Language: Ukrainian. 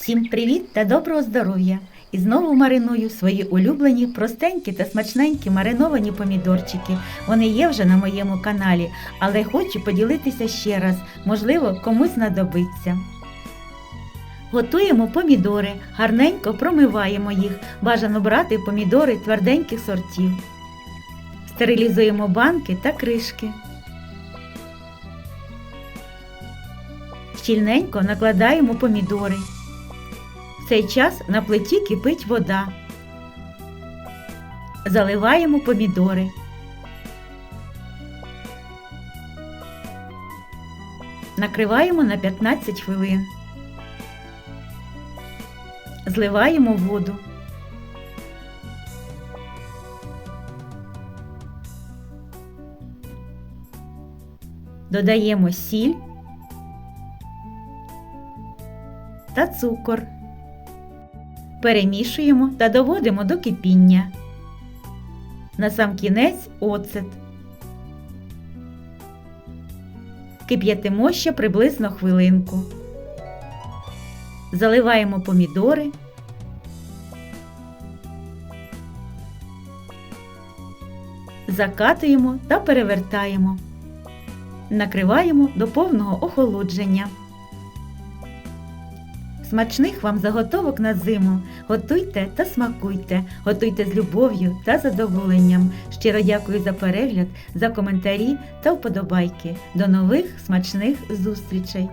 Всім привіт та доброго здоров'я! І знову мариную свої улюблені, простенькі та смачненькі мариновані помідорчики. Вони є вже на моєму каналі, але хочу поділитися ще раз, можливо, комусь знадобиться. Готуємо помідори, гарненько промиваємо їх. Бажано брати помідори тверденьких сортів. Стерилізуємо банки та кришки. Щільненько накладаємо помідори. Цей час на плиті кипить вода. Заливаємо помідори. Накриваємо на 15 хвилин. Зливаємо воду. Додаємо сіль та цукор. Перемішуємо та доводимо до кипіння. На сам кінець оцет. Кип'ятимо ще приблизно хвилинку. Заливаємо помідори. Закатуємо та перевертаємо. Накриваємо до повного охолодження. Смачних вам заготовок на зиму. Готуйте та смакуйте, готуйте з любов'ю та задоволенням. Щиро дякую за перегляд, за коментарі та вподобайки. До нових смачних зустрічей!